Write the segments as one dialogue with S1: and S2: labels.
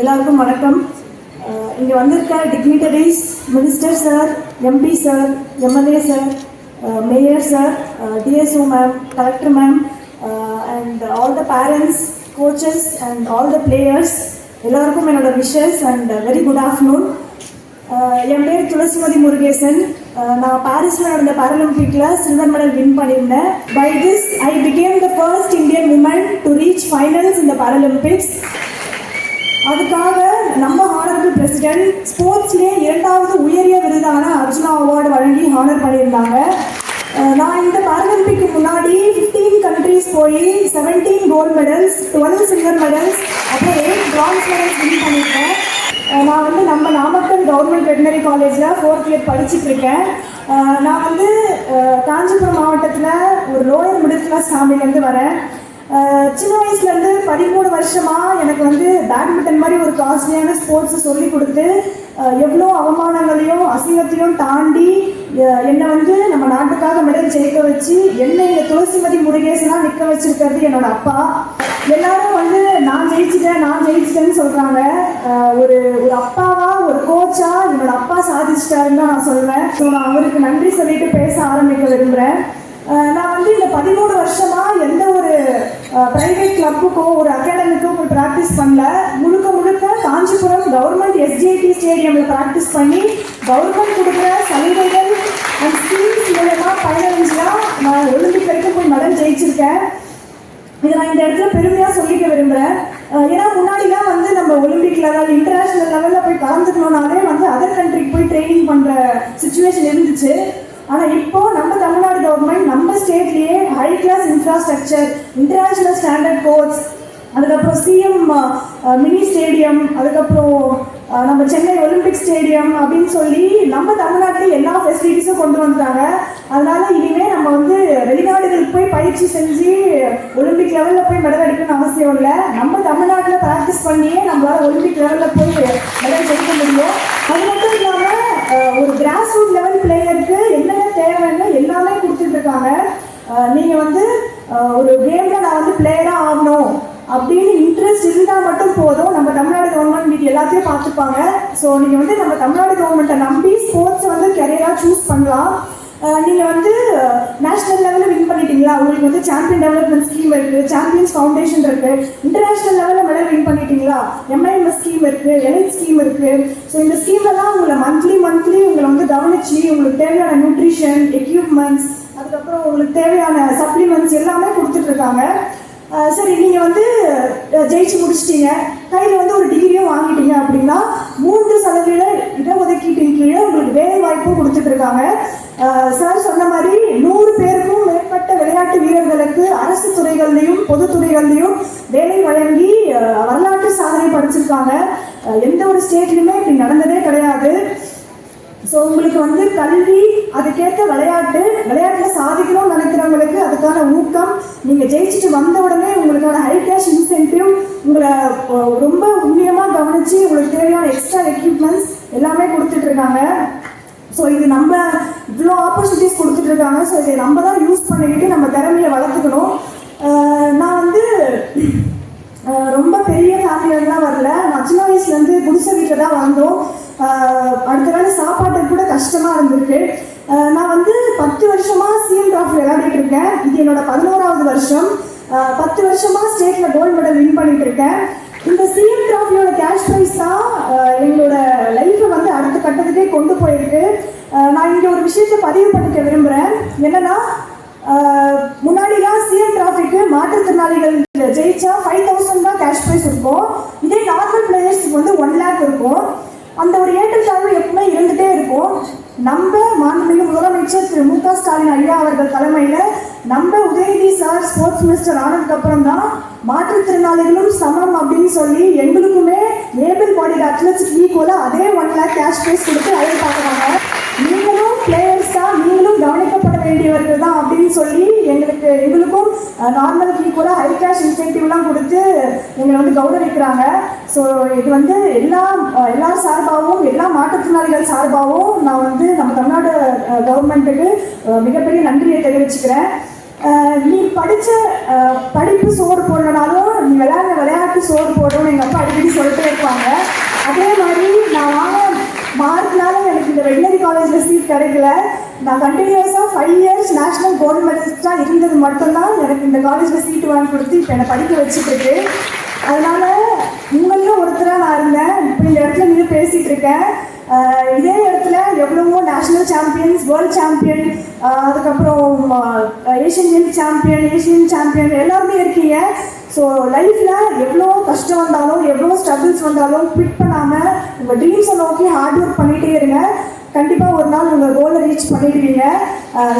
S1: எல்லாருக்கும் வணக்கம். இங்கே வந்திருக்க dignitaries minister sir MP sir MLA sir mayor sir DSO ma'am collector ma'am and all the parents coaches and all the players எல்லாருக்கும் என்னோட wishes and very good afternoon என் பேர் துளசிமதி முருகேசன். நான் பாரிஸில் நடந்த பாராலிம்பிக்கில் சில்வர் மெடல் வின் பண்ணியிருந்தேன். By this I became the first Indian woman to reach finals இந்த Paralympics அதுக்காக நம்ம ஹானரபிள் பிரசிடென்ட் ஸ்போர்ட்ஸ்லேயே இரண்டாவது உயரிய விருதான அர்ஜுனா அவார்டு வழங்கி ஹானர் பண்ணியிருந்தாங்க. நான் இந்த பாராலிம்பிக்கு முன்னாடி 15 கண்ட்ரீஸ் போய் 17 கோல்ட் மெடல்ஸ் 12 சில்வர் மெடல்ஸ் அப்புறம் எயிட் பிரான்ஸ் மெடல்ஸ் வின் பண்ணியிருக்கேன். நான் வந்து நம்ம நாமக்கல் கவர்மெண்ட் வெட்டினரி காலேஜில் ஃபோர்த் இயர் படிச்சுட்டு இருக்கேன் நான் வந்து காஞ்சிபுரம் மாவட்டத்தில் ஒரு லோயர் மிடில் கிளாஸ் ஃபேமிலியிலேருந்து வரேன். சின்ன வயசுலேருந்து பதிமூணு வருஷமாக எனக்கு வந்து பேட்மிண்டன் மாதிரி ஒரு காஸ்ட்லியான ஸ்போர்ட்ஸை சொல்லி கொடுத்து எவ்வளோ அவமானங்களையும் அசிங்கத்தையும் தாண்டி என்னை வந்து நம்ம நாட்டுக்காக மெடல் ஜெயிக்க வச்சு என்னை இந்த துளசிமதி முருகேசனாக நிற்க வச்சிருக்கிறது என்னோட அப்பா. எல்லாரும் வந்து நான் ஜெயிச்சிட்டேன் நான் ஜெயிச்சிட்டேன்னு சொல்கிறாங்க ஒரு ஒரு அப்பாவா ஒரு கோச்சா என்னோட அப்பா சாதிச்சிட்டாருன்னு தான் நான் சொல்வேன் ஸோ நான் அவருக்கு நன்றி சொல்லிட்டு பேச ஆரம்பிக்க விரும்புகிறேன் நான் வந்து இந்த பதிமூணு வருஷமா எந்த ஒரு பிரைவேட் கிளப்புக்கோ ஒரு அகாடமிக்கோ போய் ப்ராக்டிஸ் பண்ணல. முழுக்க முழுக்க காஞ்சிபுரம் கவர்மெண்ட் எஸ்ஜிஐடி ஸ்டேடியம்ல ப்ராக்டிஸ் பண்ணி கவர்மெண்ட் கொடுக்குற சலுகைகள் அண்ட் ஸ்கீம்ஸ் மூலமா பயனடைஞ்சுலாம் நான் ஒலிம்பிக் வரைக்கும் போய் மெடல் ஜெயிச்சிருக்கேன். இதை நான் இந்த இடத்துல பெருமையாக சொல்லிக்க விரும்புகிறேன் ஏன்னா முன்னாடிலாம் வந்து நம்ம ஒலிம்பிக் லெவல் இன்டர்நேஷ்னல் லெவலில் போய் கலந்துக்கணும்னாலே வந்து அதர் கண்ட்ரிக்கு போய் ட்ரைனிங் பண்ணுற சுச்சுவேஷன் இருந்துச்சு. ஆனால் இப்போ நம்ம தமிழ்நாடு கவர்மெண்ட் நம்ம ஸ்டேட்லேயே high class infrastructure international standard courts அதுக்கப்புறம் சிஎம் மினி ஸ்டேடியம் அதுக்கப்புறம் uh, நம்ம சென்னை ஒலிம்பிக் ஸ்டேடியம் அப்படின்னு சொல்லி நம்ம தமிழ்நாட்டில் எல்லா ஃபெசிலிட்டிஸும் கொண்டு வந்துட்டாங்க. அதனால இனிமேல் நம்ம வந்து வெளிநாடுகளுக்கு போய் பயிற்சி செஞ்சு ஒலிம்பிக் லெவலில் போய் மெடல் அடிக்கணும்னு அவசியம் இல்லை. நம்ம தமிழ்நாட்டில் ப்ராக்டிஸ் பண்ணியே நம்மளால் ஒலிம்பிக் லெவலில் போய் மெடல் ஜெயிக்க முடியும். அது மட்டும் இல்லாமல் uh, ஒரு கிராஸ் ரூட் லெவல் பிளேயருக்கு எல்லாமே கொடுத்துட்டு இருக்காங்க வந்து ஒரு கேமில் நான் வந்து பிளேயராக ஆகணும் அப்படின்னு இன்ட்ரெஸ்ட் இருந்தால் மட்டும் போதும். நம்ம தமிழ்நாடு கவர்மெண்ட் இது எல்லாத்தையும் பார்த்துப்பாங்க. ஸோ நீங்கள் வந்து நம்ம தமிழ்நாடு கவர்மெண்ட்டை நம்பி ஸ்போர்ட்ஸ் வந்து கெரியராக சூஸ் பண்ணலாம். நீங்கள் வந்து நேஷனல் லெவலில் வின் பண்ணிட்டீங்களா? உங்களுக்கு வந்து சாம்பியன் டெவலப்மெண்ட் ஸ்கீம் இருக்குது சாம்பியன்ஸ் ஃபவுண்டேஷன் இருக்குது இன்டர்நேஷனல் லெவலில் மெடல் வின் பண்ணிட்டீங்களா? எம்ஐஎம்எஸ் ஸ்கீம் இருக்குது எலைட் ஸ்கீம் இருக்குது ஸோ இந்த ஸ்கீம் உங்களை கவனிச்சு உங்களுக்கு தேவையான நியூட்ரிஷன் எக்யூப்மெண்ட்ஸ் அதுக்கப்புறம் உங்களுக்கு தேவையான சப்ளிமெண்ட்ஸ் எல்லாமே கொடுத்துட்டு இருக்காங்க. சரி நீங்கள் வந்து ஜெயிச்சு முடிச்சிட்டீங்க. கையில் வந்து ஒரு டிகிரியும் வாங்கிட்டீங்க அப்படின்னா மூன்று சதவீத இடஒதுக்கீட்டின் கீழே உங்களுக்கு வேலை வாய்ப்பும் கொடுத்துட்டு இருக்காங்க. சார் சொன்ன மாதிரி நூறு பேருக்கும் மேற்பட்ட விளையாட்டு வீரர்களுக்கு அரசு துறைகள்லையும் பொதுத்துறைகள்லையும் வேலை வழங்கி வரலாற்று சாதனை படிச்சிருக்காங்க. எந்த ஒரு ஸ்டேட்லையுமே இப்படி நடந்ததே கிடையாது. ஸோ உங்களுக்கு வந்து கல்வி அதுக்கேற்ற விளையாட்டு விளையாட்டில் சாதிக்கணும்னு நினைக்கிறவங்களுக்கு அதுக்கான ஊக்கம் நீங்கள் ஜெயிச்சுட்டு வந்த உடனே உங்களுக்கான ஹை கேஷ் இன்சென்டிவ் உங்களை ரொம்ப உண்மையமாக கவனித்து உங்களுக்கு தேவையான எக்ஸ்ட்ரா எக்யூப்மெண்ட்ஸ் எல்லாமே கொடுத்துட்ருக்காங்க. ஸோ இது நம்ம இவ்வளோ ஆப்பர்ச்சுனிட்டிஸ் கொடுத்துட்ருக்காங்க. ஸோ இதை நம்ம தான் யூஸ் பண்ணிக்கிட்டு நம்ம திறமையை வளர்த்துக்கணும். நான் வந்து ரொம்ப பெரிய ஃபேமிலியெல்லாம் வரல. நான் சின்ன வயசுலேருந்து குடிசை வீட்டில் தான் வந்தோம் அடுத்த நாள் சாப்பாட்டுக்கு கூட கஷ்டமாக இருந்திருக்கு. நான் வந்து பத்து வருஷமாக சிஎம் ட்ராஃபி விளையாடிட்டு இருக்கேன் இது என்னோட பதினோராவது வருஷம். பத்து வருஷமாக ஸ்டேட்டில் கோல்டு மெடல் வின் பண்ணிட்டு இருக்கேன். இந்த சிஎம் ட்ராஃபியோட கேஷ் ப்ரைஸ் தான் எங்களோட லைஃப்பை வந்து அடுத்த கட்டத்துக்கே கொண்டு போயிருக்கு. நான் இங்கே ஒரு விஷயத்தை பதிவு பண்ணிக்க விரும்புகிறேன் என்னன்னா முன்னாடிலாம் சிஎம் டிராஃபிக்கு மாற்றுத்திறனாளிகள் ஜெயிச்சா ஃபைவ் தௌசண்ட் தான் கேஷ் ப்ரைஸ் இருக்கும். இதே நார்மல் பிளேயர்ஸ்க்கு வந்து ஒன் லேக் இருக்கும். அந்த ஒரு ஏற்றத்தாழ்வு எப்பவுமே இருந்துகிட்டே இருக்கும். நம்ம மாண்புமிகு முதலமைச்சர் திரு மு க ஸ்டாலின் ஐயா அவர்கள் தலைமையில் நம்ம உதயநிதி சார் ஸ்போர்ட்ஸ் மினிஸ்டர் ஆனதுக்கு அப்புறம் தான் மாற்றுத்திறனாளிகளும் சமம் அப்படின்னு சொல்லி எங்களுக்குமே ஏபிள் பாடி அத்லெட்ஸ்க்கு ஈக்குவலாக அதே ஒன் லேக் கேஷ் ப்ரைஸ் கொடுத்து அழைப்பு பார்க்குறாங்க. நீங்களும் பிளேயர் வேண்டியவர்கள் தான் அப்படின்னு சொல்லி எங்களுக்கு எங்களுக்கும் நார்மலுக்கு கூட ஹை கேஷ் இன்சென்டிவ்லாம் கொடுத்து எங்களை வந்து கௌரவிக்கிறாங்க. ஸோ இது வந்து எல்லா எல்லா சார்பாகவும் எல்லா மாற்றுத்திறனாளிகள் சார்பாகவும் நான் வந்து நம்ம தமிழ்நாடு கவர்மெண்ட்டுக்கு மிகப்பெரிய நன்றியை தெரிவிச்சுக்கிறேன். நீ படித்த படிப்பு சோறு போடலனாலும் நீ விளையாடுற விளையாட்டு சோறு போடணும்னு எங்கள் அப்பா அடிக்கடி சொல்லிட்டே இருப்பாங்க. அதே மாதிரி நான் வாங்க மார்க்னால எனக்கு இந்த வெட்டினரி காலேஜில் சீட் கிடைக்கல. நான் continuous five years national gold மெடலிஸ்டாக இருந்தது மட்டும்தான் எனக்கு இந்த காலேஜில் சீட்டு வாங்கி கொடுத்து இப்போ என்னை படிக்க வச்சுட்டுருக்கு. அதனால உங்களில் ஒருத்தராக நான் இருந்தேன். இப்போ இந்த இடத்துல நீங்கள் பேசிகிட்டு இருக்கேன். இதே இடத்துல எவ்வளவோ நேஷனல் சாம்பியன்ஸ் வேர்ல்ட் சாம்பியன் அதுக்கப்புறம் Asian games champion Asian champion எல்லாருமே இருக்கீங்க. ஸோ லைஃப்பில் எவ்வளோ கஷ்டம் வந்தாலும் எவ்வளோ ஸ்ட்ரகிள்ஸ் வந்தாலும் குவிட் பண்ணாமல் உங்கள் ட்ரீம்ஸை நோக்கி ஹார்ட் ஒர்க் பண்ணிகிட்டே இருங்க. கண்டிப்பாக ஒரு நாள் உங்கள் கோலை ரீச் பண்ணிடுவீங்க.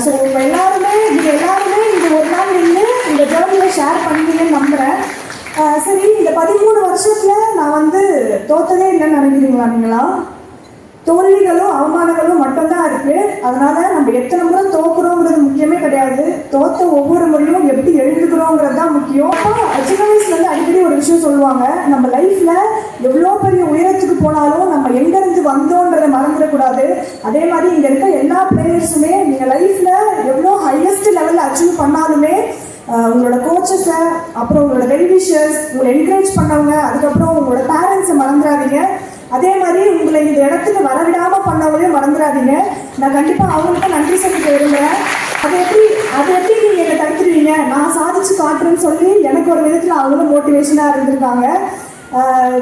S1: ஸோ உங்கள் எல்லாருமே இது எல்லாருமே இந்த ஒரு நாள் நின்று இந்த ஜேர்னியில் ஷேர் பண்ணுவீங்கன்னு நம்புகிறேன் சரி இந்த பதிமூணு வருஷத்தில் நான் வந்து தோத்ததே இல்லைன்னு நினைக்கிறீங்களா நீங்களா? தோல்விகளும் அவமானங்களும் மட்டும்தான் இருக்கு. அதனால நம்ம எத்தனை முறை தோக்குறோங்கிறது முக்கியமே கிடையாது. தோத்த ஒவ்வொரு முறையும் எப்படி எழுதுக்கிறோங்கிறது தான் முக்கியம். அப்போ சின்ன வயசுல இருந்து அடிக்கடி ஒரு விஷயம் சொல்லுவாங்க. நம்ம லைஃப்ல எவ்வளோ பெரிய வந்தோன்றதை அதே மாதிரி இங்கே இருக்க எல்லா பிளேயர்ஸுமே நீங்கள் லைஃப்பில் எவ்வளோ ஹையஸ்ட் லெவலில் அச்சீவ் பண்ணாலுமே உங்களோட கோச்சஸை அப்புறம் உங்களோட வெல்விஷர்ஸ் உங்களை என்கரேஜ் பண்ணவங்க அதுக்கப்புறம் உங்களோட பேரண்ட்ஸை மறந்துடாதீங்க அதே மாதிரி உங்களை இந்த இடத்துக்கு வரவிடாமல் பண்ணவங்களையும் மறந்துடாதீங்க நான் கண்டிப்பாக அவங்களுக்கு நன்றி சொல்லிட்டு விரும்புகிறேன் அது எப்படி அது எப்படி நீங்கள் என்னை தடுத்துருவீங்க நான் சாதிச்சு காட்டுறேன்னு சொல்லி எனக்கு ஒரு விதத்தில் அவங்களும் மோட்டிவேஷனாக இருந்திருக்காங்க.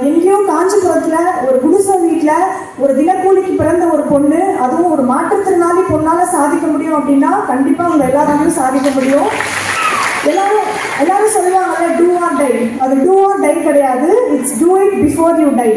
S1: எங்கேயோ காஞ்சிபுரத்தில் ஒரு குடிசை வீட்டில் ஒரு தினக்கூலிக்கு பிறந்த ஒரு பொண்ணு அதுவும் ஒரு மாற்றுத்திறனாளி பொண்ணால் சாதிக்க முடியும் அப்படின்னா கண்டிப்பாக அவங்க எல்லாராலையும் சாதிக்க முடியும். எல்லாரும் எல்லாரும் சொல்லுவாங்கல்ல டூ ஆர் டை அது டூ ஆர் டை கிடையாது. It's do it before you die